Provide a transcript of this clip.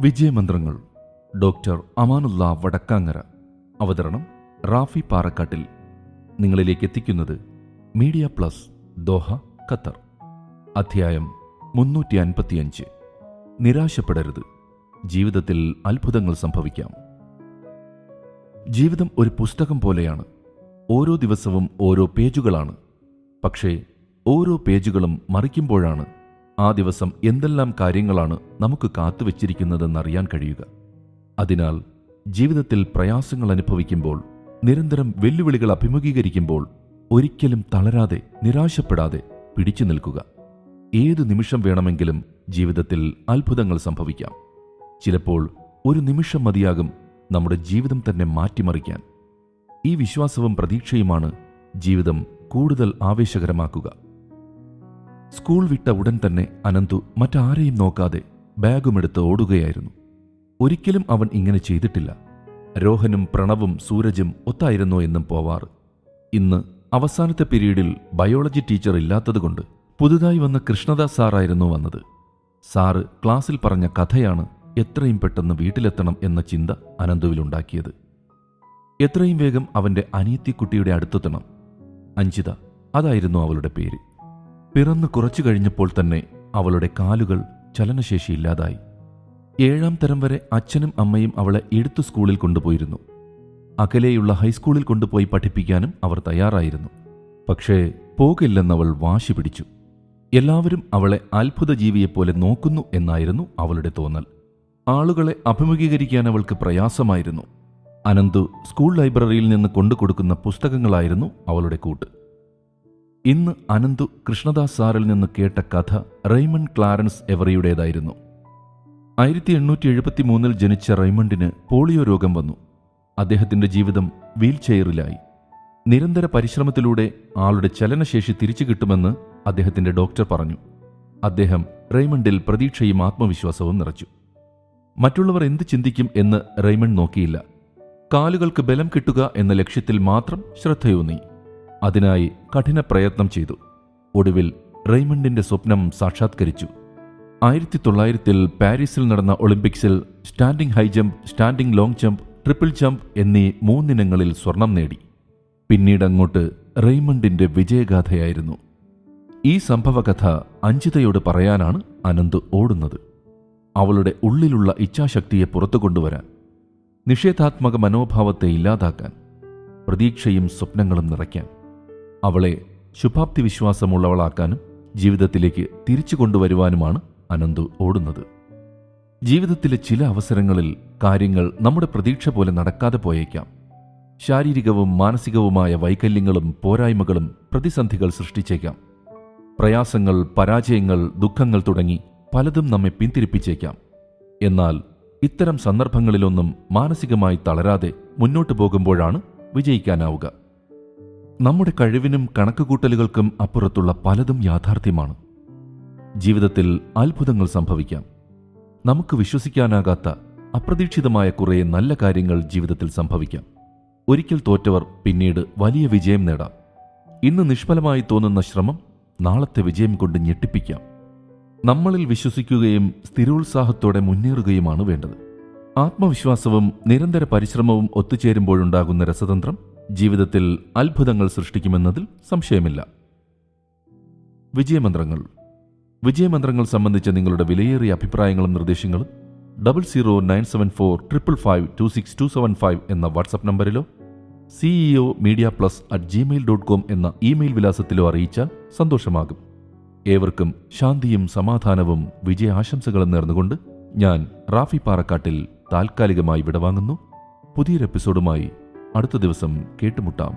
വിജയമന്ത്രങ്ങൾ doctor Amanullah Vadakkangara. അവതരണം റാഫി പാറക്കാട്ടിൽ. നിങ്ങളിലേക്ക് എത്തിക്കുന്നത് മീഡിയ പ്ലസ് ദോഹ ഖത്തർ. അധ്യായം മുന്നൂറ്റി അൻപത്തിയഞ്ച് നിരാശപ്പെടരുത്. ജീവിതത്തിൽ അത്ഭുതങ്ങൾ സംഭവിക്കാം. ജീവിതം ഒരു പുസ്തകം പോലെയാണ്. ഓരോ ദിവസവും ഓരോ പേജുകളാണ്. പക്ഷേ ഓരോ പേജുകളും മറിക്കുമ്പോഴാണ് ആ ദിവസം എന്തെല്ലാം കാര്യങ്ങളാണ് നമുക്ക് കാത്തുവച്ചിരിക്കുന്നതെന്നറിയാൻ കഴിയുക. അതിനാൽ ജീവിതത്തിൽ പ്രയാസങ്ങൾ അനുഭവിക്കുമ്പോൾ നിരന്തരം വെല്ലുവിളികൾ അഭിമുഖീകരിക്കുമ്പോൾ ഒരിക്കലും തളരാതെ നിരാശപ്പെടാതെ പിടിച്ചു നിൽക്കുക. ഏതു നിമിഷം വേണമെങ്കിലും ജീവിതത്തിൽ അത്ഭുതങ്ങൾ സംഭവിക്കാം. ചിലപ്പോൾ ഒരു നിമിഷം മതിയാകും നമ്മുടെ ജീവിതം തന്നെ മാറ്റിമറിക്കാൻ. ഈ വിശ്വാസവും പ്രതീക്ഷയുമാണ് ജീവിതം കൂടുതൽ ആവേശകരമാക്കുക. സ്കൂൾ വിട്ട ഉടൻ തന്നെ അനന്തു മറ്റാരെയും നോക്കാതെ ബാഗുമെടുത്ത് ഓടുകയായിരുന്നു. ഒരിക്കലും അവൻ ഇങ്ങനെ ചെയ്തിട്ടില്ല. രോഹനും പ്രണവും സൂരജും ഒത്തായിരുന്നോ എന്നും പോവാറ് ഇന്ന് അവസാനത്തെ പീരീഡിൽ ബയോളജി ടീച്ചർ ഇല്ലാത്തതുകൊണ്ട് പുതുതായി വന്ന കൃഷ്ണദാസ് സാറായിരുന്നു വന്നത്. സാറ് ക്ലാസ്സിൽ പറഞ്ഞ കഥയാണ് എത്രയും പെട്ടെന്ന് വീട്ടിലെത്തണം എന്ന ചിന്ത അനന്തുവിലുണ്ടാക്കിയത്. എത്രയും വേഗം അവന്റെ അനിയത്തിക്കുട്ടിയുടെ അടുത്തെത്തണം. അഞ്ചിത അതായിരുന്നു അവളുടെ പേര്. പിറന്നു കുറച്ചു കഴിഞ്ഞപ്പോൾ തന്നെ അവളുടെ കാലുകൾ ചലനശേഷിയില്ലാതായി. ഏഴാം തരം വരെ അച്ഛനും അമ്മയും അവളെ എടുത്തു സ്കൂളിൽ കൊണ്ടുപോയിരുന്നു. അകലെയുള്ള ഹൈസ്കൂളിൽ കൊണ്ടുപോയി പഠിപ്പിക്കാനും അവർ തയ്യാറായിരുന്നു. പക്ഷേ പോകില്ലെന്നവൾ വാശി പിടിച്ചു. എല്ലാവരും അവളെ അത്ഭുത ജീവിയെപ്പോലെ നോക്കുന്നു എന്നായിരുന്നു അവളുടെ തോന്നൽ. ആളുകളെ അഭിമുഖീകരിക്കാൻ അവൾക്ക് പ്രയാസമായിരുന്നു. അനന്തു സ്കൂൾ ലൈബ്രറിയിൽ നിന്ന് കൊണ്ടുകൊടുക്കുന്ന പുസ്തകങ്ങളായിരുന്നു അവളുടെ കൂട്ട്. ഇന്ന് അനന്തു കൃഷ്ണദാസ് സാറിൽ നിന്ന് കേട്ട കഥ റെയ്മൺ ക്ലാരൻസ് എവറിയുടേതായിരുന്നു. ആയിരത്തി എണ്ണൂറ്റി എഴുപത്തി മൂന്നിൽ ജനിച്ച റെയ്മണ്ടിന് പോളിയോ രോഗം വന്നു. അദ്ദേഹത്തിന്റെ ജീവിതം വീൽ ചെയറിലായി നിരന്തര പരിശ്രമത്തിലൂടെ ആളുടെ ചലനശേഷി തിരിച്ചു കിട്ടുമെന്ന് അദ്ദേഹത്തിന്റെ ഡോക്ടർ പറഞ്ഞു. അദ്ദേഹം റെയ്മണ്ടിൽ പ്രതീക്ഷയും ആത്മവിശ്വാസവും നിറച്ചു. മറ്റുള്ളവർ എന്ത് ചിന്തിക്കും എന്ന് റെയ്മണ്ട് നോക്കിയില്ല. കാലുകൾക്ക് ബലം കിട്ടുക എന്ന ലക്ഷ്യത്തിൽ മാത്രം ശ്രദ്ധയൂന്നി. അതിനായി കഠിന പ്രയത്നം ചെയ്തു. ഒടുവിൽ റെയ്മണ്ടിന്റെ സ്വപ്നം സാക്ഷാത്കരിച്ചു. ആയിരത്തി തൊള്ളായിരത്തിൽ പാരീസിൽ നടന്ന ഒളിമ്പിക്സിൽ standing high jump standing long jump triple jump എന്നീ മൂന്നിനങ്ങളിൽ സ്വർണം നേടി. പിന്നീട് അങ്ങോട്ട് റെയ്മണ്ടിന്റെ വിജയഗാഥയായിരുന്നു. ഈ സംഭവകഥ അഞ്ജിതയോട് പറയാനാണ് അനന്ത് ഓടുന്നത്. അവളുടെ ഉള്ളിലുള്ള ഇച്ഛാശക്തിയെ പുറത്തു കൊണ്ടുവരാൻ നിഷേധാത്മക മനോഭാവത്തെ ഇല്ലാതാക്കാൻ പ്രതീക്ഷയും സ്വപ്നങ്ങളും നിറയ്ക്കാൻ. അവളെ ശുഭാപ്തി വിശ്വാസമുള്ളവളാക്കാനും ജീവിതത്തിലേക്ക് തിരിച്ചു കൊണ്ടുവരുവാനുമാണ് അനന്തു ഓടുന്നത്. ജീവിതത്തിലെ ചില അവസരങ്ങളിൽ കാര്യങ്ങൾ നമ്മുടെ പ്രതീക്ഷ പോലെ നടക്കാതെ പോയേക്കാം. ശാരീരികവും മാനസികവുമായ വൈകല്യങ്ങളും പോരായ്മകളും പ്രതിസന്ധികൾ സൃഷ്ടിച്ചേക്കാം. പ്രയാസങ്ങൾ പരാജയങ്ങൾ ദുഃഖങ്ങൾ തുടങ്ങി പലതും നമ്മെ പിന്തിരിപ്പിച്ചേക്കാം. എന്നാൽ ഇത്തരം സന്ദർഭങ്ങളിലൊന്നും മാനസികമായി തളരാതെ മുന്നോട്ടു പോകുമ്പോഴാണ് വിജയിക്കാനാവുക. നമ്മുടെ കഴിവിനും കണക്കുകൂട്ടലുകൾക്കും അപ്പുറത്തുള്ള പലതും യാഥാർത്ഥ്യമാണ്. ജീവിതത്തിൽ അത്ഭുതങ്ങൾ സംഭവിക്കാം. നമുക്ക് വിശ്വസിക്കാനാകാത്ത അപ്രതീക്ഷിതമായ കുറേ നല്ല കാര്യങ്ങൾ ജീവിതത്തിൽ സംഭവിക്കാം. ഒരിക്കൽ തോറ്റവർ പിന്നീട് വലിയ വിജയം നേടാം. ഇന്ന് നിഷ്ഫലമായി തോന്നുന്ന ശ്രമം നാളത്തെ വിജയം കൊണ്ട് ഞെട്ടിപ്പിക്കാം. നമ്മളിൽ വിശ്വസിക്കുകയും സ്ഥിരോത്സാഹത്തോടെ മുന്നേറുകയുമാണ് വേണ്ടത്. ആത്മവിശ്വാസവും നിരന്തര പരിശ്രമവും ഒത്തുചേരുമ്പോഴുണ്ടാകുന്ന രസതന്ത്രം ജീവിതത്തിൽ അത്ഭുതങ്ങൾ സൃഷ്ടിക്കുമെന്നതിൽ സംശയമില്ല. വിജയമന്ത്രങ്ങൾ. വിജയമന്ത്രങ്ങൾ സംബന്ധിച്ച നിങ്ങളുടെ വിലയേറിയ അഭിപ്രായങ്ങളും നിർദ്ദേശങ്ങളും double zero nine seven four triple five two six two seven five എന്ന WhatsApp നമ്പറിലോ CEO media plus at Gmail dot com എന്ന ഇമെയിൽ വിലാസത്തിലോ അറിയിച്ചാൽ സന്തോഷമാകും. ഏവർക്കും ശാന്തിയും സമാധാനവും വിജയാശംസകളും നേർന്നുകൊണ്ട് ഞാൻ റാഫി പാറക്കാട്ടിൽ താൽക്കാലികമായി വിടവാങ്ങുന്നു. പുതിയൊരു എപ്പിസോഡുമായി അടുത്ത ദിവസം കേട്ടുമുട്ടാം